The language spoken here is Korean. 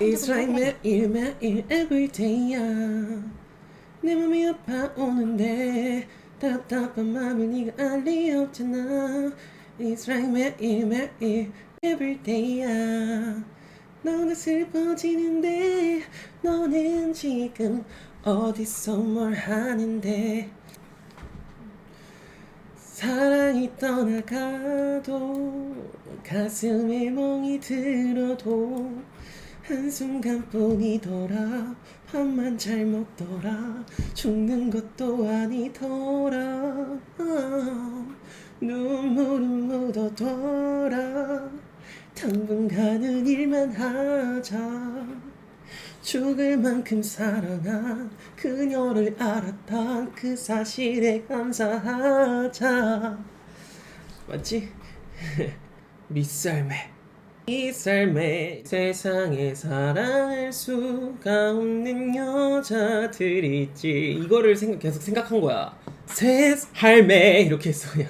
It's like 매일 매일 everyday야. 내 맘이 아파오는데 답답한 맘을 네가 알리 없잖아. It's like 매일 매일 everyday야. 너가 슬퍼지는데 너는 지금 어디서 뭘 하는데? 사랑이 떠나가도 가슴에 멍이 들어도 한순간뿐이더라. 밥만 잘 먹더라. 죽는 것도 아니더라. 아, 눈물은 묻어둬라. 당분간은 일만 하자. 죽을 만큼 사랑한 그녀를 알았던 그 사실에 감사하자. 맞지? 밑썰매 이 삶에 세상에 사랑할 수가 없는 여자들이 있지. 이거를 생각, 계속 생각한 거야. 새 삶에. 이렇게 했어 그냥